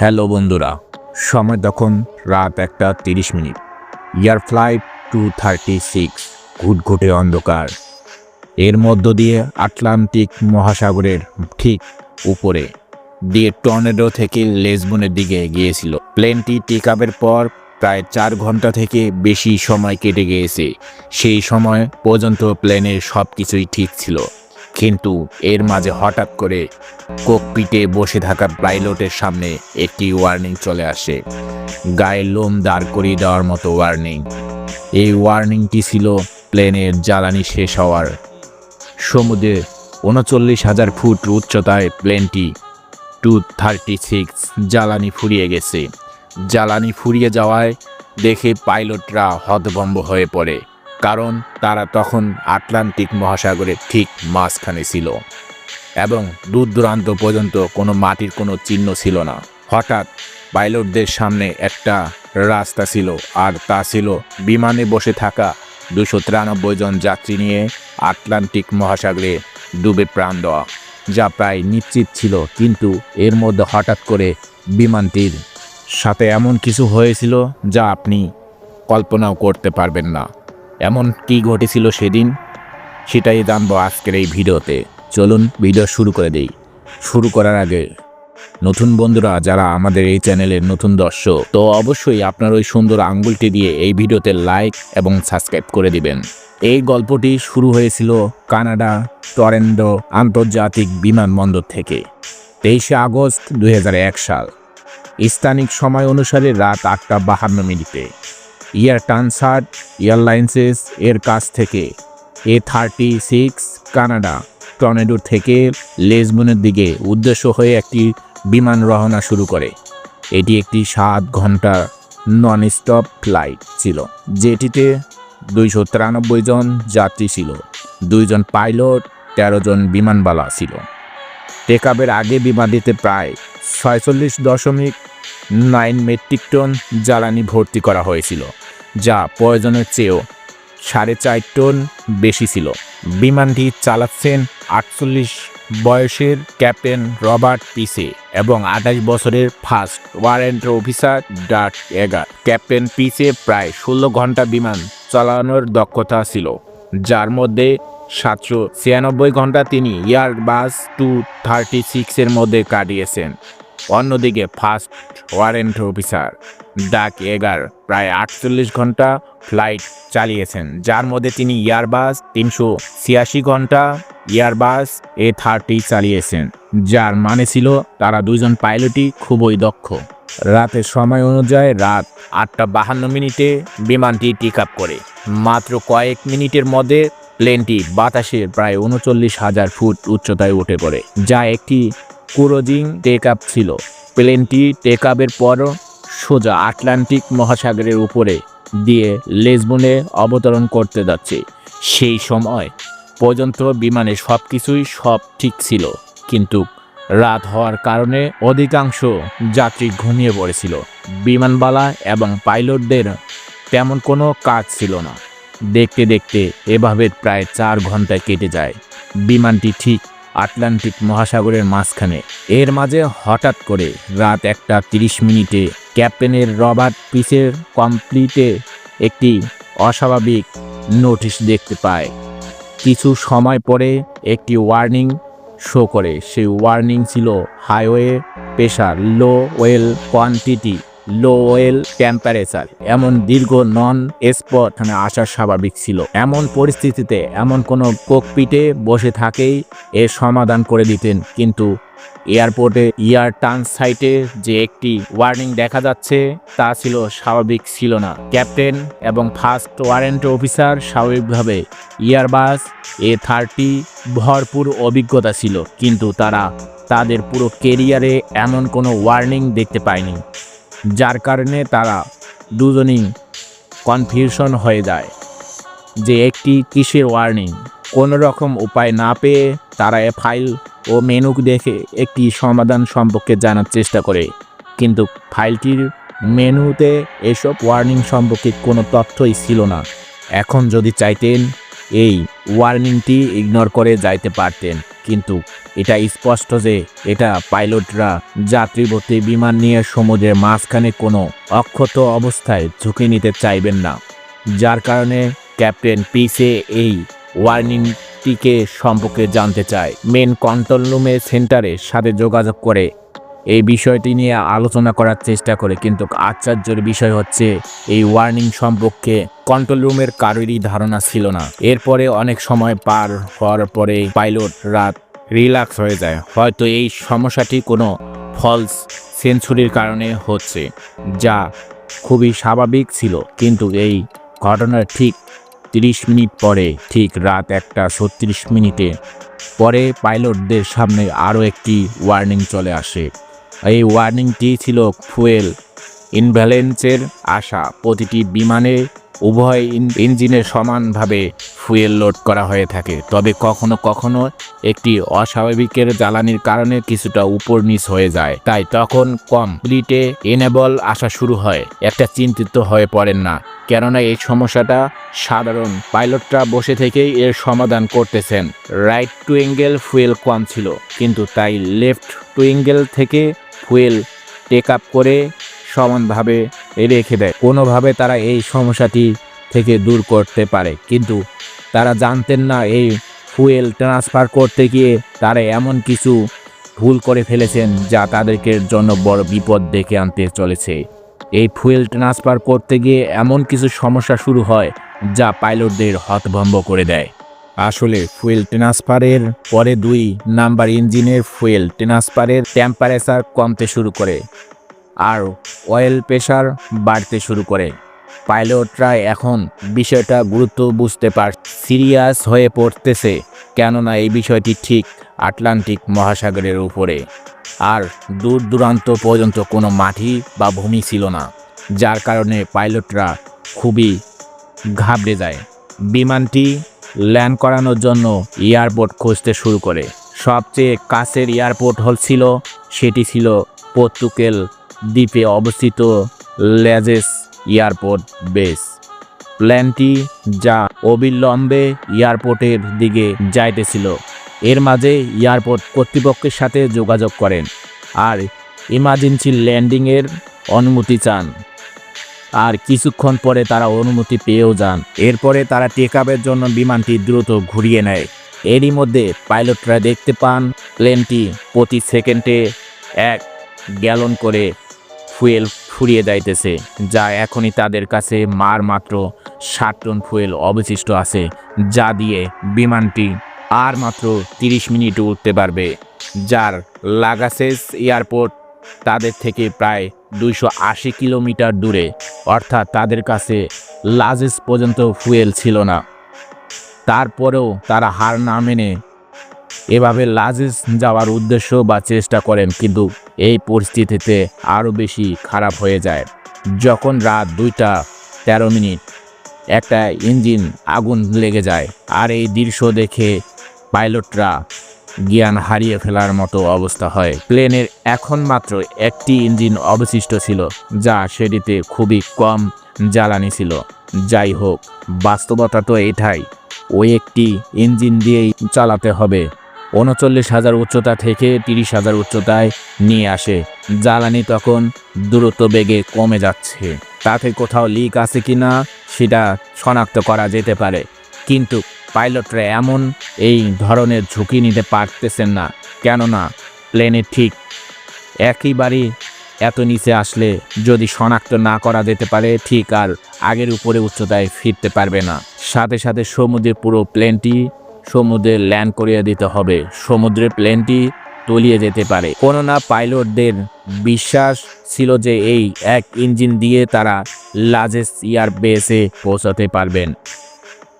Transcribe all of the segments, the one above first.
Hello বন্ধুরা, সময় তখন রাত একটা তিরিশ minute. Air flight two thirty six ঘুটঘুটে অন্ধকার। এর মধ্য দিয়ে আটলান্টিক মহাসাগরের ঠিক উপরে দিয়ে টর্নেডো থেকে লেসবনের দিকে গিয়েছিল। প্লেনটি টেক আপের পর প্রায় চার ঘণ্টা থেকে বেশি সময় কেটে গিয়েছে। সেই সময় পর্যন্ত প্লেনের সব কিছুই ঠিক ছিল। কিন্তু এর মাঝে হঠাৎ করে কোকপিটে বসে থাকা পাইলটের সামনে একটি ওয়ার্নিং চলে আসে। গায়ে লোম দাঁড় করিয়ে দেওয়ার মতো ওয়ার্নিং এই ওয়ার্নিংটি ছিল প্লেনের জ্বালানি শেষ হওয়ার। সমুদ্রে উনচল্লিশ হাজার ফুট উচ্চতায় প্লেনটি টু থার্টি সিক্স জ্বালানি ফুরিয়ে গেছে। জ্বালানি ফুরিয়ে যাওয়ায় দেখে পাইলটরা হতভম্ব হয়ে পড়ে। কারণ তারা তখন আটলান্টিক মহাসাগরের ঠিক মাঝখানে ছিল এবং দূর দূরান্ত পর্যন্ত কোনো মাটির কোনো চিহ্ন ছিল না। হঠাৎ পাইলটদের সামনে একটা রাস্তা ছিল আর তা ছিল বিমানে বসে থাকা দুশো তিরানব্বই জন যাত্রী নিয়ে আটলান্টিক মহাসাগরে ডুবে প্রাণ দেওয়া, যা প্রায় নিশ্চিত ছিল। কিন্তু এর মধ্যে হঠাৎ করে বিমানটির সাথে এমন কিছু হয়েছিল যা আপনি কল্পনাও করতে পারবেন না। এমন কি ঘটেছিল সেদিন? সেটাই জানব আজকের এই ভিডিওতে। চলুন ভিডিও শুরু করে দেই। শুরু করার আগে, নতুন বন্ধুরা, যারা আমাদের এই চ্যানেলের নতুন দর্শক, তো অবশ্যই আপনার ওই সুন্দর আঙ্গুলটি দিয়ে এই ভিডিওতে লাইক এবং সাবস্ক্রাইব করে দিবেন। এই গল্পটি শুরু হয়েছিল কানাডা টরেন্ডো আন্তর্জাতিক বিমানবন্দর থেকে, তেইশে আগস্ট দু হাজার এক সাল। স্থানিক সময় অনুসারে রাত আটটা বাহান্ন মিনিটে। ইয়ার টানসার্ট এয়ারলাইন্সেস এর কাছ থেকে। এ থার্টি সিক্স কানাডা, টর্নেডোর থেকে লেসবনের দিকে উদ্দেশ্য হয়ে একটি বিমান রওনা শুরু করে। এটি একটি সাত ঘণ্টা নন স্টপ ফ্লাইট ছিল, যেটিতে দুইশো তিরানব্বই জন যাত্রী ছিল, দুইজন পাইলট তেরো জন বিমানবালা ছিল। টেকআপের আগে বিমানটিতে প্রায় ছয়চল্লিশ দশমিক নাইন মেট্রিক টন জ্বালানি ভর্তি করা হয়েছিল। যা প্রয়োজনের চেয়েও সাড়ে চার টন বেশি ছিল। বিমানটি চালাচ্ছেন আটচল্লিশ বয়সের ক্যাপ্টেন রবার্ট পিসে এবং আঠাশ বছরের ফার্স্ট ওয়ারেন্ট অফিসার ডার্ট এগার। ক্যাপ্টেন পিসে প্রায় ষোলো ঘণ্টা বিমান চালানোর দক্ষতা ছিল, যার মধ্যে সাতশো ছিয়ানব্বই ঘণ্টা তিনি এয়ারবাস টু থার্টি সিক্সের মধ্যে কাটিয়েছেন। অন্যদিকে ফার্স্ট ওয়ারেন্ট অফিসার ডাক এগার প্রায় আটচল্লিশ ঘণ্টা ফ্লাইট চালিয়েছেন, যার মধ্যে তিনি ইয়ারবাস তিনশো ছিয়াশি ঘণ্টা, ইয়ারবাস এ থার্টি চালিয়েছেন, যার মানে ছিল তারা দুজন পাইলটই খুবই দক্ষ। রাতের সময় অনুযায়ী রাত আটটা বাহান্ন মিনিটে বিমানটি টিক আপ করে। মাত্র কয়েক মিনিটের মধ্যে প্লেনটি বাতাসে প্রায় উনচল্লিশ হাজার ফুট উচ্চতায় উঠে পড়ে, যা একটি ক্রুজিং টেক আপ ছিল। প্লেনটি টেক আপের পর সোজা আটলান্টিক মহাসাগরের উপরে দিয়ে লেসবনে অবতরণ করতে যাচ্ছে। সেই সময় পর্যন্ত বিমানে সব কিছুই সব ঠিক ছিল, কিন্তু রাত হওয়ার কারণে অধিকাংশ যাত্রী ঘুমিয়ে পড়েছিল। বিমানবালা এবং পাইলটদের তেমন কোনো কাজ ছিল না। দেখতে দেখতে এভাবে প্রায় চার ঘণ্টা কেটে যায়। বিমানটি ঠিক আটলান্টিক মহাসাগরের মাঝখানে। এর মাঝে হঠাৎ করে রাত একটা তিরিশ মিনিটে ক্যাপ্টেনের রবার্ট পিসের কমপ্লিটে একটি অস্বাভাবিক নোটিশ দেখতে পায়। কিছু সময় পরে একটি ওয়ার্নিং শো করে। সেই ওয়ার্নিং ছিল high oil pressure low oil quantity. Low oil temperature. এমন দীর্ঘ নন স্পট আসা স্বাভাবিক ছিল। এমন পরিস্থিতিতে এমন কোনো কোকপিটে বসে থাকেই এর সমাধান করে দিতেন। কিন্তু এয়ারপোর্টে ইয়ার টার্ন সাইটে যে একটি ওয়ার্নিং দেখা যাচ্ছে, তা ছিল স্বাভাবিক ছিল না। ক্যাপ্টেন এবং ফার্স্ট ওয়ারেন্ট অফিসার স্বাভাবিকভাবে ইয়ারবাস এ থার্টি ভরপুর অভিজ্ঞতা ছিল। কিন্তু তারা তাদের পুরো কেরিয়ারে এমন কোনো ওয়ার্নিং দেখতে পায়নি। যার কারণে তারা দুজনেই কনফিউশন হয়ে যায় যে একটি কিসের ওয়ার্নিং কোনো রকম উপায় না পেয়ে তারা এ ফাইল ও মেনু দেখে একটি সমাধান সম্পর্কে জানার চেষ্টা করে। কিন্তু ফাইলটির মেনুতে এসব ওয়ার্নিং সম্পর্কে কোনো তথ্যই ছিল না। এখন যদি চাইতেন, এই ওয়ার্নিংটি ইগনোর করে যাইতে পারতেন। কিন্তু এটা স্পষ্ট যে এটা পাইলটরা যাত্রীবর্তী বিমান নিয়ে সমুদ্রের মাঝখানে কোনো অক্ষত অবস্থায় ঝুঁকি নিতে চাইবেন না। যার কারণে ক্যাপ্টেন পিসে এই ওয়ার্নিংটিকে সম্পর্কে জানতে চায়। মেন কন্ট্রোল রুমের সেন্টারের সাথে যোগাযোগ করে এই বিষয়টি নিয়ে আলোচনা করার চেষ্টা করে, কিন্তু আশ্চর্যের বিষয় হচ্ছে, এই ওয়ার্নিং সম্পর্কে কন্ট্রোল রুমের কারোরই ধারণা ছিল না। এরপরে অনেক সময় পার হওয়ার পরে পাইলট রাত রিল্যাক্স হয়ে যায়। হয়তো এই সমস্যাটি কোনো ফলস সেঞ্চুরির কারণে হচ্ছে, যা খুবই স্বাভাবিক ছিল, কিন্তু এই ঘটনার ঠিক তিরিশ মিনিট পরে, ঠিক রাত একটা ছত্রিশ মিনিটে পরে পাইলটদের সামনে আরও একটি ওয়ার্নিং চলে আসে। এই ওয়ার্নিংটি ছিল ফুয়েল ইনভ্যালেন্সের আশা। প্রতিটি বিমানে উভয় ইঞ্জিনে সমানভাবে ফুয়েল লোড করা হয়ে থাকে। তবে কখনো কখনো একটি অস্বাভাবিকের জ্বালানির কারণে কিছুটা উপর নিচ হয়ে যায়। তাই তখন কমপ্লিটে এনেবল আসা শুরু হয়। একটা চিন্তিত হয়ে পড়েন না। কেননা এই সমস্যাটা সাধারণ পাইলটরা বসে থেকেই এর সমাধান করতেছেন। রাইট টু অ্যাঙ্গেল ফুয়েল কম ছিল। কিন্তু তাই লেফট টু অ্যাঙ্গেল থেকে ফুয়েল টেক আপ করে সমানভাবে রেখে দেয়। কোনোভাবে তারা এই সমস্যাটি থেকে দূর করতে পারে, কিন্তু তারা জানতেন না এই ফুয়েল ট্রান্সফার করতে গিয়ে তারা এমন কিছু ভুল করে ফেলেছেন যা তাদেরকে জন্য বড় বিপদ ডেকে আনতে চলেছে। এই ফুয়েল ট্রান্সফার করতে গিয়ে এমন কিছু সমস্যা শুরু হয় যা পাইলটদের হতভম্ব করে দেয়। আসলে ফুয়েল ট্রান্সফারের পরে দুই নাম্বার ইঞ্জিনের ফুয়েল ট্রান্সফারের টেম্পারেচার কমতে শুরু করে আর অয়েল প্রেশার বাড়তে শুরু করে। পাইলটরা এখন বিষয়টা গুরুত্ব বুঝতে পার, সিরিয়াস হয়ে পড়তেছে কেননা এই বিষয়টি ঠিক আটলান্টিক মহাসাগরের উপরে। আর দূর দূরান্ত পর্যন্ত কোনো মাটি বা ভূমি ছিল না, যার কারণে পাইলটরা খুবই ঘাবড়ে যায়। বিমানটি ল্যান্ড করানোর জন্য এয়ারপোর্ট খুঁজতে শুরু করে। সবচেয়ে কাছের এয়ারপোর্ট হল ছিল, সেটি ছিল পর্তুগেল দ্বীপে অবস্থিত লেজেস এয়ারপোর্ট বেস। প্ল্যানটি যা অবিলম্বে এয়ারপোর্টের দিকে যাইতেছিল। এর মাঝে এয়ারপোর্ট কর্তৃপক্ষের সাথে যোগাযোগ করেন, আর ইমার্জেন্সি ল্যান্ডিংয়ের অনুমতি চান। আর কিছুক্ষণ পরে তারা অনুমতি পেয়েও যান। এরপরে তারা টেকআপের জন্য বিমানটি দ্রুত ঘুরিয়ে নেয়। এরই মধ্যে পাইলটরা দেখতে পান প্লেনটি প্রতি সেকেন্ডে এক গ্যালন করে ফুয়েল ফুরিয়ে যাইতেছে, যা এখনই তাদের কাছে মার মাত্র ষাট টন ফুয়েল অবশিষ্ট আছে, যা দিয়ে বিমানটি আর মাত্র তিরিশ মিনিট উঠতে পারবে, যার লাগাসেস এয়ারপোর্ট তাদের থেকে প্রায় দুইশো আশি কিলোমিটার দূরে, অর্থাৎ তাদের কাছে লাজেস পর্যন্ত ফুয়েল ছিল না। তারপরেও তারা হার না মেনে এভাবে লাজেস যাওয়ার উদ্দেশ্য বা চেষ্টা করেন, কিন্তু এই পরিস্থিতিতে আরও বেশি খারাপ হয়ে যায়। যখন রাত দুইটা তেরো মিনিট, একটা ইঞ্জিন আগুন লেগে যায়, আর এই দৃশ্য দেখে পাইলটরা জ্ঞান হারিয়ে ফেলার মতো অবস্থা হয়। প্লেনের এখন মাত্র একটি ইঞ্জিন অবশিষ্ট ছিল, যা সেটিতে খুবই কম জ্বালানি ছিল। যাই হোক, বাস্তবতা তো এটাই ওই একটি ইঞ্জিন দিয়েই চালাতে হবে। উনচল্লিশ হাজার উচ্চতা থেকে তিরিশ হাজার উচ্চতায় নিয়ে আসে। জ্বালানি তখন দ্রুত বেগে কমে যাচ্ছে। তাতে কোথাও লিক আছে কি না সেটা শনাক্ত করা যেতে পারে। কিন্তু পাইলটরা এমন এই ধরনের ঝুঁকি নিতে পারতেছেন না। কেননা, প্লেনে ঠিক একইবারই এত নিচে আসলে যদি শনাক্ত না করা যেতে পারে, ঠিক আর আগের উপরে উচ্চতায় ফিরতে পারবে না। সাথে সাথে সমুদ্রের পুরো প্লেনটি সমুদ্রে ল্যান্ড করিয়ে দিতে হবে। সমুদ্রের প্লেনটি তলিয়ে যেতে পারে। কোনো না পাইলটদের বিশ্বাস ছিল যে এই এক ইঞ্জিন দিয়ে তারা লাজেস ইয়ার বেসে পৌঁছাতে পারবেন।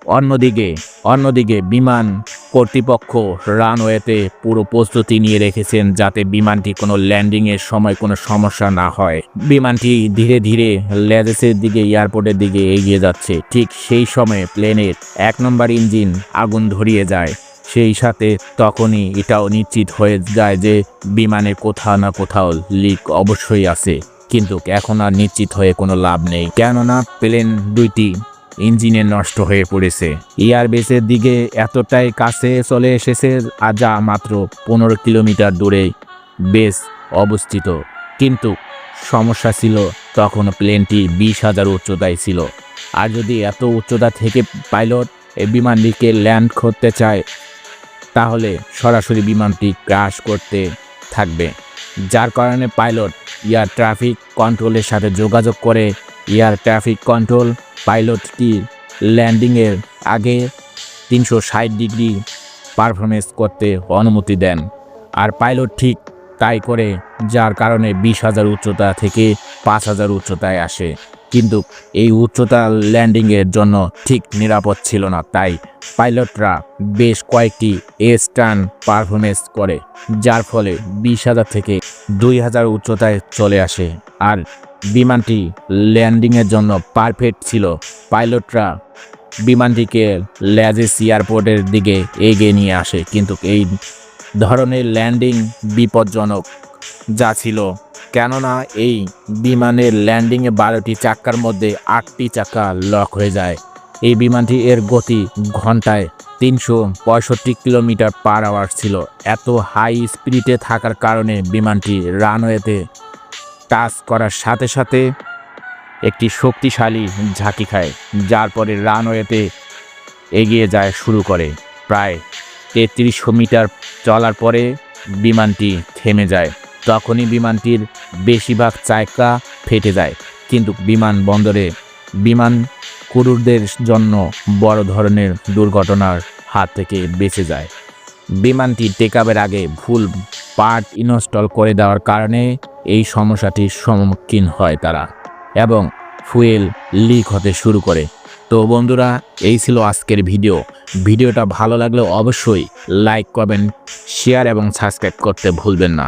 অন্যদিকে অন্যদিকে বিমান কর্তৃপক্ষ রানওয়েতে পুরো প্রস্তুতি নিয়ে রেখেছেন যাতে বিমানটি কোনো ল্যান্ডিংয়ের সময় কোনো সমস্যা না হয়। বিমানটি ধীরে ধীরে ল্যাজেসের দিকে, এয়ারপোর্টের দিকে এগিয়ে যাচ্ছে। ঠিক সেই সময়ে প্লেনের এক নম্বর ইঞ্জিন আগুন ধরিয়ে যায়। সেই সাথে তখনই এটাও নিশ্চিত হয়ে যায় যে বিমানে কোথাও না কোথাও লিক অবশ্যই আছে। কিন্তু এখন আর নিশ্চিত হয়ে কোনো লাভ নেই। কেননা প্লেন দুইটি ইঞ্জিনে নষ্ট হয়ে পড়েছে। এয়ার বেসের দিকে এতটাই কাছে চলে এসেছে যা মাত্র পনেরো কিলোমিটার দূরে বেস অবস্থিত। কিন্তু সমস্যা ছিল তখন প্লেনটি বিশ হাজার উচ্চতায় ছিল। আর যদি এত উচ্চতা থেকে পাইলট এই বিমানটিকে ল্যান্ড করতে চায়, তাহলে সরাসরি বিমানটি ক্রাশ করতে থাকবে। যার কারণে পাইলট এয়ার ট্রাফিক কন্ট্রোলের সাথে যোগাযোগ করে এয়ার ট্রাফিক কন্ট্রোল পাইলটটির ল্যান্ডিংয়ের আগে তিনশো ষাট ডিগ্রি পারফরমেন্স করতে অনুমতি দেন। আর পাইলট ঠিক তাই করে, যার কারণে বিশ হাজার উচ্চতা থেকে পাঁচ হাজার উচ্চতায় আসে। কিন্তু এই উচ্চতা ল্যান্ডিংয়ের জন্য ঠিক নিরাপদ ছিল না, তাই পাইলটরা বেশ কয়েকটি স্টান পারফরমেন্স করে, যার ফলে বিশ হাজার থেকে দুই হাজার উচ্চতায় চলে আসে। আর বিমানটি ল্যান্ডিংয়ের জন্য পারফেক্ট ছিল। পাইলটরা বিমানটিকে ল্যাজেস এয়ারপোর্টের দিকে এগিয়ে নিয়ে আসে, কিন্তু এই ধরনের ল্যান্ডিং বিপজ্জনক যা ছিল। কেননা এই বিমানের ল্যান্ডিংয়ে বারোটি চাক্কার মধ্যে আটটি চাকা লক হয়ে যায়। এই বিমানটি এর গতি ঘন্টায় তিনশো পঁয়ষট্টি কিলোমিটার পার আওয়ার ছিল। এত হাই স্পিডে থাকার কারণে বিমানটি রানওয়েতে টাচ করার সাথে সাথে একটি শক্তিশালী ঝাঁকি খায়, যার পরে রানওয়েতে এগিয়ে যায় শুরু করে। প্রায় তেত্রিশশো মিটার চলার পরে বিমানটি থেমে যায়। তখনই বিমানটির বেশিরভাগ চাকা ফেটে যায়, কিন্তু বিমান বন্দরে বিমান কুরুরদের জন্য বড় ধরনের দুর্ঘটনার হাত থেকে বেঁচে যায়। বিমানটি টেকআপের আগে ভুল পার্ট ইনস্টল করে দেওয়ার কারণে এই সমস্যাটির সম্মুখীন হয় তারা এবং ফুয়েল লিক হতে শুরু করে। তো বন্ধুরা, এই ছিল আজকের ভিডিও। ভিডিওটা ভালো লাগলে অবশ্যই লাইক করবেন শেয়ার এবং সাবস্ক্রাইব করতে ভুলবেন না।